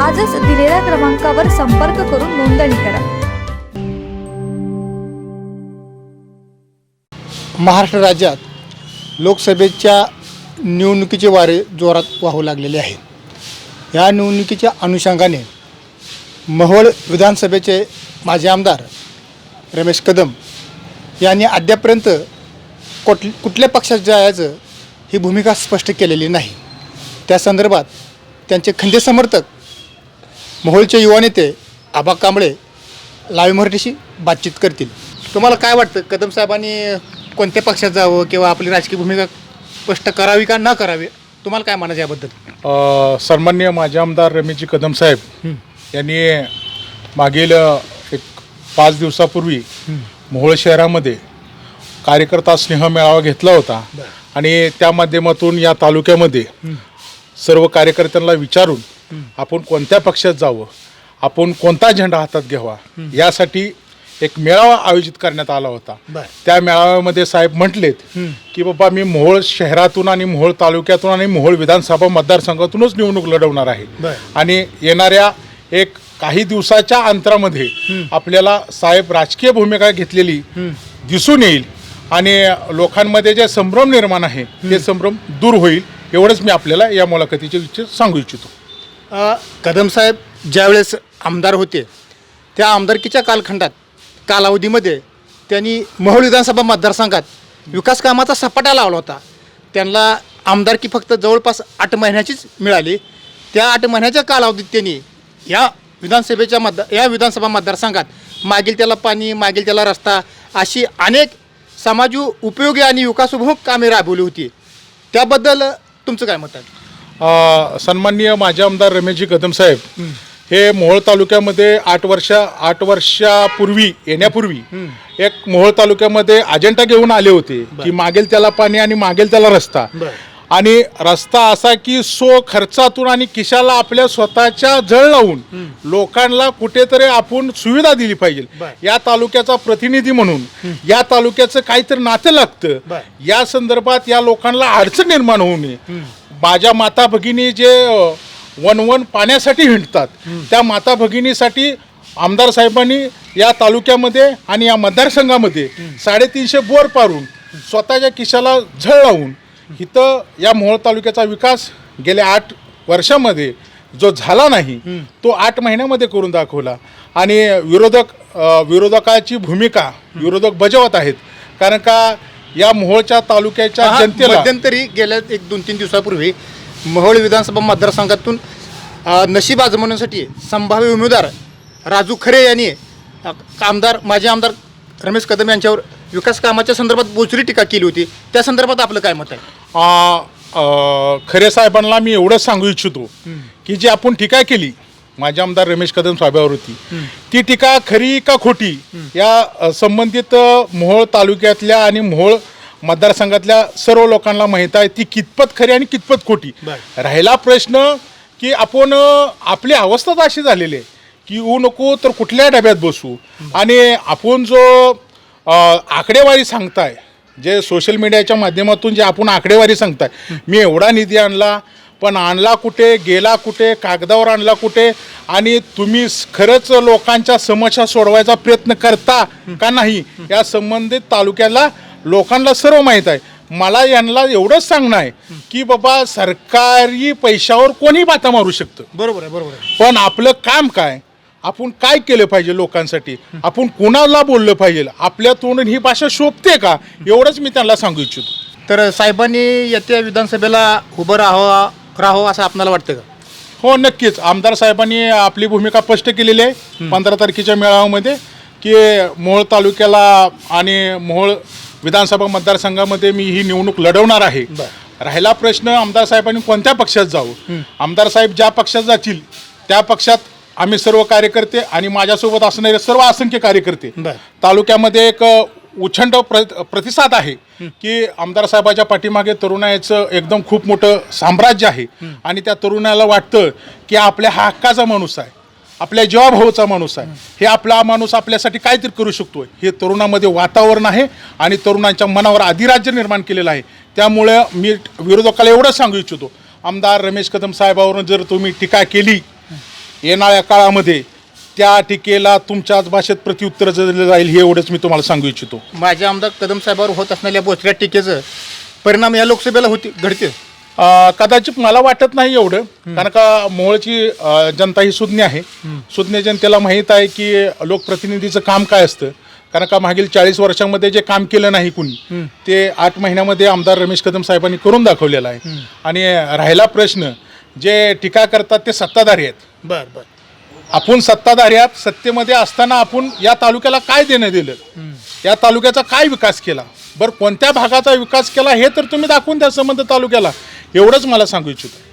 आजच दिलेल्या क्रमांकावर संपर्क करून नोंदणी करा. महाराष्ट्र राज्यात लोकसभेच्या निवडणुकीचे वारे जोरात वाहू लागलेले आहेत. या निवडणुकीच्या अनुषंगाने महोळ विधानसभेचे माजी आमदार रमेश कदम यांनी अद्यापर्यंत कुठ कुठल्या पक्षात जायचं ही भूमिका स्पष्ट केलेली नाही. त्या संदर्भात त्यांचे खंदे समर्थक मोहोळचे युवा नेते आबा कांबळे लाईव्ह मराठीशी बातचीत करतील. तुम्हाला काय वाटतं? कदम साहेबांनी कोणत्या पक्षात जावं किंवा आपली राजकीय भूमिका स्पष्ट करावी का न करावी? तुम्हाला काय म्हणायचं याबद्दल? अ, सन्माननीय माजी आमदार रमेशजी कदम साहेब यांनी मागील एक पाच दिवसापूर्वी मोहोळ शहरामध्ये कार्यकर्ता स्नेह मेळावा घेतला होता. आणि त्या माध्यमातून या तालुक्यामध्ये सर्व कार्यकर्त्यांना विचारून आपण कोणत्या पक्षात जावं आपण कोणता झेंडा हातात घ्यावा यासाठी एक मेळावा आयोजित करण्यात आला होता. त्या मेळाव्यामध्ये साहेब म्हटलेत की बाबा मी मोहोळ शहरातून आणि मोहोळ तालुक्यातून आणि मोहोळ विधानसभा मतदारसंघातूनच निवडणूक लढवणार आहे. आणि येणाऱ्या एक काही दिवसाच्या अंतरामध्ये आपल्याला साहेब राजकीय भूमिका घेतलेली दिसून येईल आणि लोकांमध्ये जे संभ्रम निर्माण आहे ते संभ्रम दूर होईल एवढंच मी आपल्याला या मुलाखतीचे विचार सांगू इच्छितो. कदम साहेब ज्यावेळेस आमदार होते त्या आमदारकीच्या कालखंडात कालावधीमध्ये त्यांनी मोहोळ विधानसभा मतदारसंघात विकास कामाचा सपाटा लावला होता. त्यांना आमदारकी फक्त जवळपास आठ महिन्याचीच मिळाली. त्या आठ महिन्याच्या कालावधीत त्यांनी या विधानसभेच्या मतदार या विधानसभा मतदारसंघात मागील त्याला पाणी मागील त्याला रस्ता अशी अनेक समाज उपयोगी आणि विकासोभोग कामे राबवली होती. त्याबद्दल तुमचं काय मत आहे? सन्माननीय माजी आमदार रमेशजी कदम साहेब हे मोहोळ तालुक्यामध्ये आठ वर्ष आठ वर्षापूर्वी येण्यापूर्वी एक मोहोळ तालुक्यामध्ये अजेंडा घेऊन आले होते की मागेल त्याला पाणी आणि मागेल त्याला रस्ता. आणि रस्ता असा की सो खर्चातून आणि खिशाला आपल्या स्वतःच्या जळ लावून लोकांना कुठेतरी आपण सुविधा दिली पाहिजे. या तालुक्याचा प्रतिनिधी म्हणून या तालुक्याचं काहीतरी नातं लागतं. या संदर्भात या लोकांना अडचण निर्माण होऊ नये. माझ्या माता भगिनी जे वन वन पाण्यासाठी हिंडतात त्या माता भगिनीसाठी आमदार साहेबांनी या तालुक्यामध्ये आणि या मतदारसंघामध्ये साडेतीनशे बोर पारून स्वतःच्या खिशाला झळ लावून इथं या मोहोळ तालुक्याचा विकास गेल्या आठ वर्षामध्ये जो झाला नाही तो आठ महिन्यामध्ये करून दाखवला. आणि विरोधक विरोधकाची भूमिका विरोधक बजावत आहेत. कारण का या मोहोळच्या तालुक्याच्या जनतेला. मध्यंतरी गेल्या एक दोन तीन दिवसापूर्वी मोहोळ विधानसभा मतदारसंघातून अ, नशीब आजमावण्यासाठी संभाव्य उमेदवार राजू खरे यांनी अ, आमदार माजी आमदार रमेश कदम यांच्यावर विकास कामाच्या संदर्भात बोचरी टीका केली होती. त्या संदर्भात आपलं काय मत आहे? आ, खरे साहेबांना मी एवढंच सांगू इच्छितो की जी आपण टीका केली माझे आमदार रमेश कदम साहेबावर होती. ती टीका खरी का खोटी या संबंधित मोहोळ तालुक्यातल्या आणि मोहोळ मतदारसंघातल्या सर्व लोकांना माहीत आहे ती कितपत खरी आणि कितपत खोटी. राहिला प्रश्न की आपण आपली अवस्थाच अशी झालेली आहे की येऊ नको तर कुठल्या डब्यात बसू. आणि आपण जो आकडेवारी सांगताय जे सोशल मीडियाच्या माध्यमातून जे आपण आकडेवारी सांगताय मी एवढा निधी आणला पण आणला कुठे गेला कुठे कागदावर आणला कुठे? आणि तुम्ही खरंच लोकांच्या समस्या सोडवायचा प्रयत्न करता का नाही? या संबंधित तालुक्याला लोकांना सर्व माहीत आहे. मला यांना एवढंच सांगणं आहे की बाबा सरकारी पैशावर कोणी बाता मारू शकतं? बरोबर आहे बरोबर आहे. पण आपलं काम काय? आपण काय केलं पाहिजे लोकांसाठी? आपण कोणाला बोललं पाहिजे? आपल्या तोंडून ही भाषा शोभते का? एवढंच मी त्यांना सांगू इच्छितो. तर साहेबांनी येत्या विधानसभेला उभं राहावं राहावं असं आपल्याला वाटतं का? हो नक्कीच. आमदार साहेबांनी आपली भूमिका स्पष्ट केलेली आहे पंधरा तारखेच्या मेळाव्यामध्ये की मोहोळ तालुक्याला आणि मोहोळ विधानसभा मतदारसंघामध्ये मी ही निवडणूक लढवणार आहे. राहिला प्रश्न आमदार साहेबांनी कोणत्या पक्षात जावं? आमदार साहेब ज्या पक्षात जातील त्या पक्षात आम्ही सर्व कार्यकर्ते आणि माझ्यासोबत असणारे सर्व असंख्य कार्यकर्ते. तालुक्यामध्ये एक उछंड प्र प्रतिसाद आहे की आमदार साहेबाच्या पाठीमागे तरुणाचं एकदम खूप मोठं साम्राज्य आहे. आणि त्या तरुणाला वाटतं की आपल्या हा हक्काचा माणूस आहे आपल्या जीवाभाऊचा माणूस आहे. हे आपला माणूस आपल्यासाठी काहीतरी करू शकतोय. हे तरुणामध्ये वातावरण आहे आणि तरुणांच्या मनावर अधिराज्य निर्माण केलेलं आहे. त्यामुळे मी विरोधकाला एवढं सांगू इच्छितो. आमदार रमेश कदम साहेबावरून जर तुम्ही टीका केली येणाऱ्या काळामध्ये त्या टीकेला तुमच्याच भाषेत प्रत्युत्तर दिलं जाईल हे एवढंच मी तुम्हाला सांगू इच्छितो. माझ्या आमदार कदम साहेबावर होत असलेल्या बोचऱ्या टीकेचं परिणाम या लोकसभेला होती घडते. अ, कदाचित मला वाटत नाही एवढं कारण का मोहोळची अ, जनता ही सुज्ञ आहे. सुज्ञ जनतेला माहीत आहे की लोकप्रतिनिधीचं काम काय असतं. कारण का मागील चाळीस वर्षांमध्ये जे काम केलं नाही कुणी ते आठ महिन्यामध्ये आमदार रमेश कदम साहेबांनी करून दाखवलेलं आहे. आणि राहिला प्रश्न जे टीका करतात ते सत्ताधारी आहेत. बर बर. आपण सत्ताधारी आहात सत्तेमध्ये असताना आपण या तालुक्याला काय देणं दिलं? या तालुक्याचा काय विकास केला? बरं कोणत्या भागाचा विकास केला हे तर तुम्ही दाखवून द्या संबंध तालुक्याला. एवढंच मला सांगू इच्छितो.